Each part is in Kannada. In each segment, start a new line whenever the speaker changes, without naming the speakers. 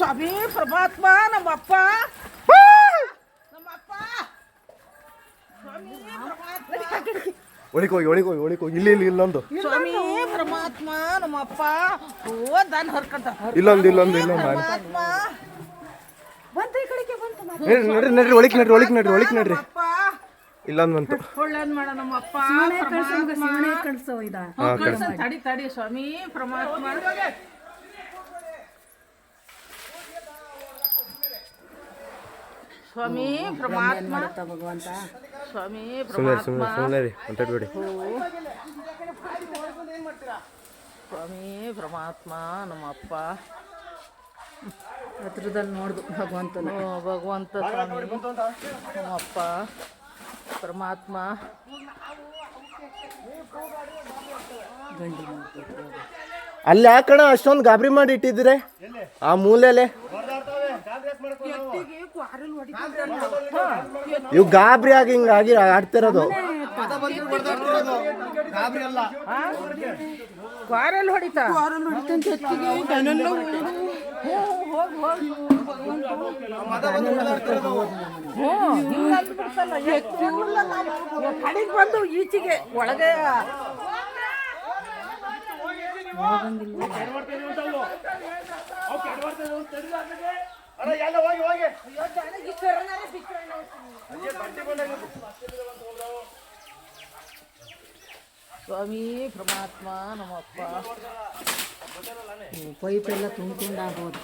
ಸ್ವಾಮಿ ಪರಮಾತ್ಮ ನಮ್ಮಪ್ಪ. ನಮ್ಮಪ್ಪ.
ಒಳಿಕೋಗಿ ಒಳಿಕೋಗಿ ಒಳಿಕೋಗಿ. ಇಲ್ಲಿ ಇಲ್ಲಿ ಇಲ್ಲೊಂದು
ಸ್ವಾಮಿ ಪರಮಾತ್ಮ ನಮ್ಮಪ್ಪ. ಓ ದಾನ ಹರ್ಕಂತ.
ಇಲ್ಲೊಂದು ಇಲ್ಲೊಂದು ಇಲ್ಲೊಂದು.
ಪರಮಾತ್ಮ.
ಬಂತು ಈ ಕಡೆಗೆ ಬಂತು.
ನಡ್ರಿ ನಡ್ರಿ ನಡ್ರಿ ಒಳಿಕ್ ನಡ್ರಿ ಒಳಿಕ್ ನಡ್ರಿ ಒಳಿಕ್ ನಡ್ರಿ. ಇಲ್ಲೊಂದು ಬಂತು
ಒಳ್ಳೇದ್ ಮಾಡ ನಮ್ಮಪ್ಪ
ಶಿವನೇ ಕಳ್ಸೋ ಇದ.
ತಡಿ ತಡಿ ಸ್ವಾಮಿ ಪರಮಾತ್ಮ. ಸ್ವಾಮಿ ಪರಮಾತ್ಮ.
ಮಾಡುತ್ತ ಭಗವಂತ?
ಸ್ವಾಮಿ
ಸುಮ್ಮನೆ
ಪರಮಾತ್ಮ.
ಸುಮ್ಮನೆ ಸುಮ್ಮನೆ ರೀ ಹೊಂಟಾಡ್ಬೇಡಿ
ಸ್ವಾಮಿ ಪರಮಾತ್ಮ ನಮ್ಮಪ್ಪ
ಹತ್ರದಲ್ಲಿ ನೋಡ್ದು ಭಗವಂತನ.
ಭಗವಂತ ಸ್ವಾಮಿ ನಮ್ಮಪ್ಪ ಪರಮಾತ್ಮ.
ಅಲ್ಲಿ ಯಾಕಣ ಅಷ್ಟೊಂದು ಗಾಬರಿ ಮಾಡಿ ಇಟ್ಟಿದ್ರೆ ಆ ಮೂಲೆಲೆ? ಇವು ಗಾಬರಿ ಆಗಿ ಹಿಂಗಾಗಿ ಆಡ್ತಿರೋದು.
ಕ್ವಾರಲ್ ಹೊಡಿತಾ. ಓಕೆ ಹೊಡಿತಂತ ಅಂತ ಕಣ್ಣೆಲ್ಲ ಸ್ವಾಮಿ ಪರಮಾತ್ಮ ನಮ್ಮಪ್ಪ.
ಪೈಪ್ ಎಲ್ಲ ತುಂಬ್ಕೊಂಡು ಆಗೋದು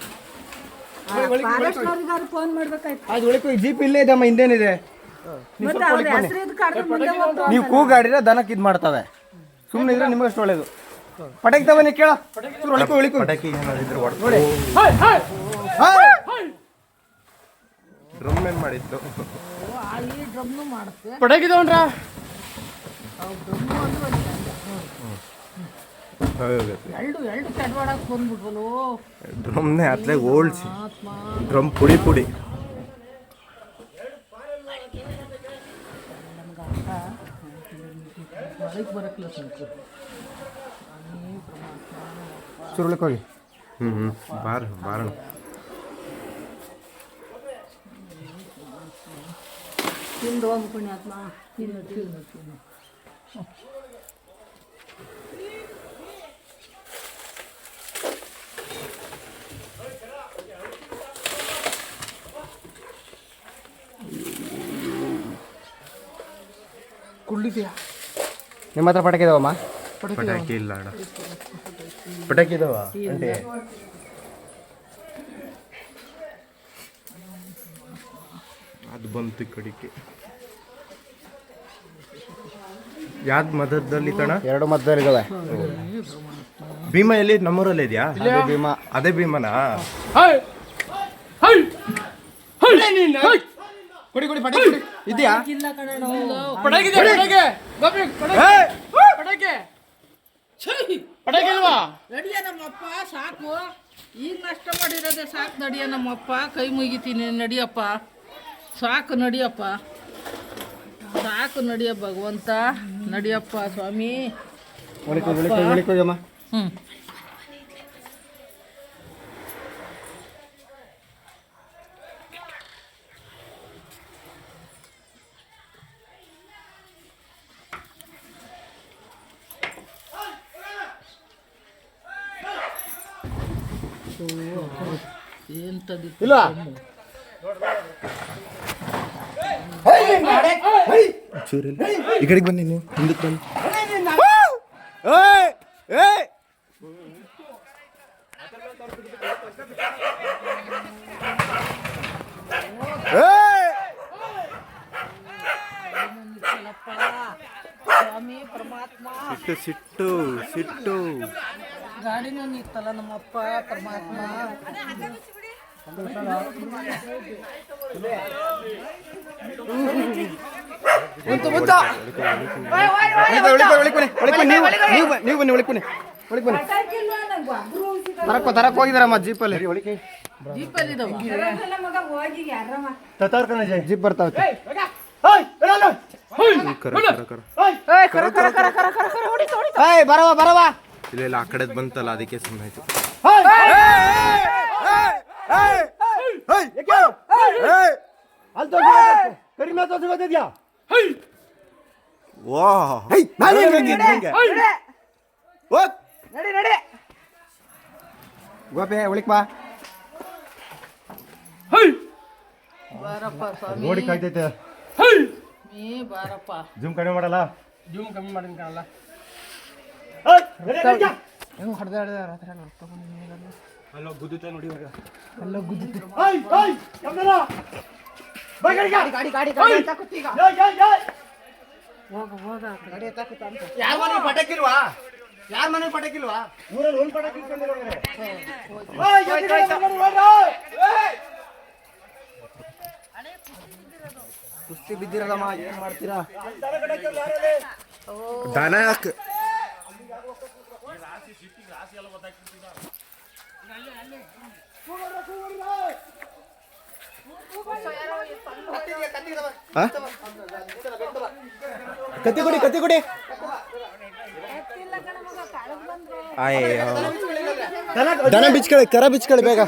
ಫಾರೆಸ್ಟ್ನವ್ರಿಗಾರು ಫೋನ್ ಮಾಡ್ಬೇಕಾಯ್ತು.
ಅದು ಒಳಗೆ ಜೀಪ್ ಇಲ್ಲೇ ಇದಮ್ಮ ಹಿಂದೇನಿದೆ.
ಮತ್ತೆ ಅವ್ರ ಹೆಸರು ಇದು ಕಡ್ದು ಮುಂದೆ ಹೋಗ್ತು
ನೀವು ಕೂಗಾಡಿದ್ರೆ ದನಕ್ಕೆ ಇದು ಮಾಡ್ತವೆ. ಸುಮ್ಮನೆ ಇದ್ರೆ ನಿಮಗಷ್ಟು ಒಳ್ಳೇದು. ಪಟಾಕಿ ತವನಿ ಕೇಳ. ಒಳಿಕೋ ಒಳಿಕೋ ಪಟಾಕಿ ನೋಡಿ. ಡ್ರಮ್ ಏನ್ ಮಾಡಿತ್ತು
ಡ್ರಮ್ನು ಮಾಡುತ್ತೆ. ಎರಡು ಎರಡು ಕೆಡವಾಡಕ್
ಡ್ರಮ್ನೇ ಅತ್ಲಾಗ ಓಲ್ಸಿ
ಆತ್ಮ.
ಡ್ರಮ್ ಪುಡಿ ಪುಡಿ.
ಒಳಗೆ ಬರಕ್ಲ ಸಂತು
ಸುರುಳಕ್ಕೆ ಹೋಗಿ ಹ್ಞೂ ಹ್ಞೂ ಬಾರ ಬಾರಣ.
ತಿಂದು ಹೋಗು ಪುಣ್ಯಾತ್ಮ.
ತಿನ್ನು ತಿನ್ನು ತಿನ್ನು. ಕುಳ್ಳಿದ್ಯಾ?
ನಿಮ್ಮ ಹತ್ರ ಪಟಾಕಿ ಇದಾವಮ್ಮ? ಪಟಾಕಿ ಇಲ್ಲ ಅಣ್ಣ. ಪಟಾಕಿ ಇದಾವ? ಅದು ಬಂತು ಕಡಿಕೆ. ಯಾವ್ದು ಮದದಲ್ಲಿ ಕಣ? ಎರಡು ಮದ್ದಲ್ಲಿ ಭೀಮಾ ಎಲ್ಲಿ? ನಮ್ಮೂರಲ್ಲಿ ಇದೆಯಾ? ಭೀಮಾ. ಅದೇ ಭೀಮನಾ? ಕೊಡಿ ಕೊಡಿ ಪಟಾಕಿ ಕೊಡಿ. ಇದೆಯಾ?
ಇಲ್ಲ ಕಣ
ನಡಿಯ ನಮ್ಮಪ್ಪ ಸಾಕು. ಈಗ ನಷ್ಟ ಮಾಡಿರೋದೆ ಸಾಕು ನಡಿಯ ನಮ್ಮಪ್ಪ. ಕೈ ಮುಗಿತೀನಿ ನಡಿಯಪ್ಪ. ಸಾಕು ನಡಿಯಪ್ಪ. ಸಾಕು ನಡಿಯ ಭಗವಂತ. ನಡಿಯಪ್ಪ ಸ್ವಾಮಿ. ಹ್ಞೂ ಎಂತದಿ
ಇಲ್ಲ. ಈ ಬನ್ನಿ ನೀವು ಹಿಂದಕ್ಕೆ ಬನ್ನಿ ಸಿಟ್ಟು ಸಿಟ್ಟು ಸಿಟ್ಟು.
ಗಾಡಿನೂ ನಿತ್ತಲ್ಲ ನಮ್ಮಪ್ಪ ಪರಮಾತ್ಮ.
ಒಳಿಕೋ, ಒಳಿಕೋ, ನೀವು ನೀವು ಬನ್ನಿ, ಒಳಿಕ್ ಬನ್ನಿ ಒಳಿಕ್ ಬನ್ನಿ. ತರಕ್ ತರಕ್ ಹೋಗಿದಾರಮ್ಮ ಜೀಪಲ್ಲಿ.
ಒಳಕ್ಕೆ
ಜೀಪ್ ಬರ್ತಾವ ಬರವಾ ಬರವಾ. ಇಲ್ಲ ಇಲ್ಲ ಆ ಕಡೆದ್ ಬಂತಲ್ಲ ಅದಕ್ಕೆ ಸುಮ್ಮನೆ ಕಡಿಮೆ ತೋರ್ಸ್ಕೊತಿದ್ಯಾ?
ವಾ.
ಹೈ ನಾನು ಹೆಂಗೆ ಓ
ನಡಿ. ನಡಿ
ಗೋಪಿ ಉಳಿಕ್ ಬಾ.
ಬಾರಪ್ಪ ಸ್ವಾಮಿ.
ನೋಡಿ ಕಾಯ್ತೈತೆ.
ನೀ ಬಾರಪ್ಪ.
ಜೂಮ್ ಕಡಿಮೆ ಮಾಡಲ್ಲ.
ಜೂಮ್ ಕಮ್ಮಿ ಮಾಡಿನ ಕಾಣಲ್ಲ.
ಅಲ್ಲೋ ಗುದ್ದುತ್ತೆ ನೋಡಿ ಇವಾಗ.
ಯಾರ ಮನೆ ಪಟಾಕಿಲ್ವಾ? ಯಾರ ಮನೆ ಪಟಕಿಲ್ವಾ?
ಊರಲ್ಲಿ ಒಂದು ಪಟಾಕಿ ಇಟ್ಕೊಂಡಿರೋಂಗೆ.
ಕುಸ್ತಿ ಬಿದ್ದಿರದಮ್ಮ ಏನ್ ಮಾಡ್ತೀರಾ?
ದನ ಯಾಕೆ ಆ? ಕತ್ತಿ ಕೊಡಿ ಕತ್ತಿ ಕೊಡಿ. ಅಯ್ಯೋ. ದನ ಬಿಚ್ಕೊಳ್ಳಿ ಕರ ಬಿಚ್ಕೊಳ್ಳಿ ಬೇಗ.